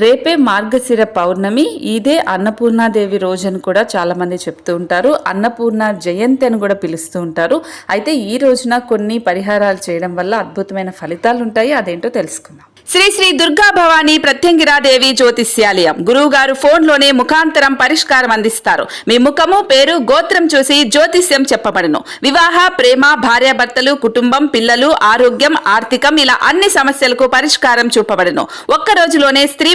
రేపే మార్గశిర పౌర్ణమి. ఇదే అన్నపూర్ణాదేవి రోజు అని కూడా చాలామంది చెప్తూ ఉంటారు. అన్నపూర్ణ జయంతి అని కూడా పిలుస్తూ ఉంటారు. అయితే ఈ రోజున కొన్ని పరిహారాలు చేయడం వల్ల అద్భుతమైన ఫలితాలు ఉంటాయి. అదేంటో తెలుసుకుందాం. శ్రీ శ్రీ దుర్గా భవానీ ప్రత్యంగిరాదేవి జ్యోతిష్యాలయం. గురువు గారు ముఖాంతరం పరిష్కారం అందిస్తారు. మీ ముఖము పేరు గోత్రం చూసి జ్యోతిష్యం చెప్పబడును. వివాహ ప్రేమ భార్యాభర్తలు కుటుంబం పిల్లలు ఆరోగ్యం ఆర్థికం ఇలా అన్ని సమస్యలకు పరిష్కారం చూపబడును. ఒక్క రోజులోనే స్త్రీ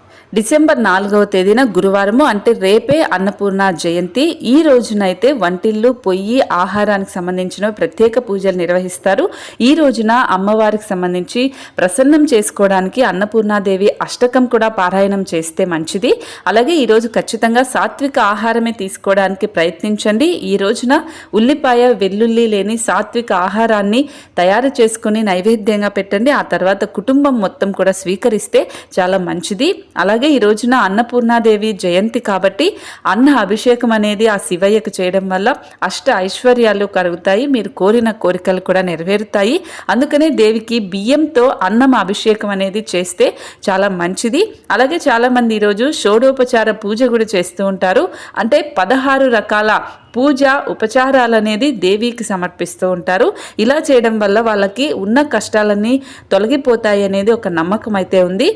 December నాలుగవ తేదీన గురువారము అంటే రేపే అన్నపూర్ణ జయంతి. ఈ రోజునైతే వంటిల్లు పొయ్యి ఆహారానికి సంబంధించిన ప్రత్యేక పూజలు నిర్వహిస్తారు. ఈ రోజున అమ్మవారికి సంబంధించి ప్రసన్నం చేసుకోవడానికి అన్నపూర్ణాదేవి అష్టకం కూడా పారాయణం చేస్తే మంచిది. అలాగే ఈరోజు ఖచ్చితంగా సాత్విక ఆహారమే తీసుకోవడానికి ప్రయత్నించండి. ఈ రోజున ఉల్లిపాయ వెల్లుల్లి లేని సాత్విక ఆహారాన్ని తయారు చేసుకుని నైవేద్యంగా పెట్టండి. ఆ తర్వాత కుటుంబం మొత్తం కూడా స్వీకరిస్తే చాలా మంచిది. అలాగే అలాగే ఈ రోజున అన్నపూర్ణాదేవి జయంతి కాబట్టి అన్న అభిషేకం అనేది ఆ శివయ్యకు చేయడం వల్ల అష్ట ఐశ్వర్యాలు కలుగుతాయి. మీరు కోరిన కోరికలు కూడా నెరవేరుతాయి. అందుకనే దేవికి బియ్యంతో అన్నం అభిషేకం అనేది చేస్తే చాలా మంచిది. అలాగే చాలామంది ఈరోజు షోడోపచార పూజ కూడా చేస్తూ ఉంటారు. అంటే పదహారు రకాల పూజ ఉపచారాలు అనేది దేవికి సమర్పిస్తూ ఉంటారు. ఇలా చేయడం వల్ల వాళ్ళకి ఉన్న కష్టాలన్నీ తొలగిపోతాయి అనేది ఒక నమ్మకం అయితే ఉంది.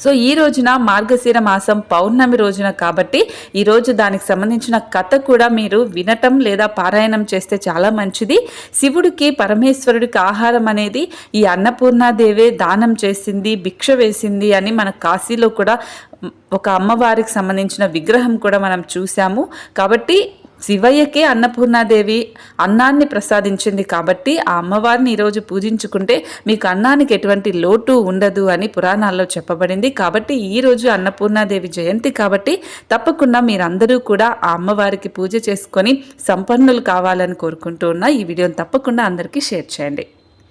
సో ఈ రోజున మార్గశిర మాసం పౌర్ణమి రోజున కాబట్టి ఈరోజు దానికి సంబంధించిన కథ కూడా మీరు వినటం లేదా పారాయణం చేస్తే చాలా మంచిది. శివుడికి పరమేశ్వరుడికి ఆహారం అనేది ఈ అన్నపూర్ణాదేవే దానం చేసింది భిక్ష వేసింది అని మన కాశీలో కూడా ఒక అమ్మవారికి సంబంధించిన విగ్రహం కూడా మనం చూసాము కాబట్టి శివయ్యకే అన్నపూర్ణాదేవి అన్నాన్ని ప్రసాదించింది కాబట్టి ఆ అమ్మవారిని ఈరోజు పూజించుకుంటే మీకు అన్నానికి ఎటువంటి లోటు ఉండదు అని పురాణాల్లో చెప్పబడింది. కాబట్టి ఈరోజు అన్నపూర్ణాదేవి జయంతి కాబట్టి తప్పకుండా మీరందరూ కూడా ఆ అమ్మవారికి పూజ చేసుకొని సంపన్నులు కావాలని కోరుకుంటూ ఉన్న ఈ వీడియోని తప్పకుండా అందరికీ షేర్ చేయండి.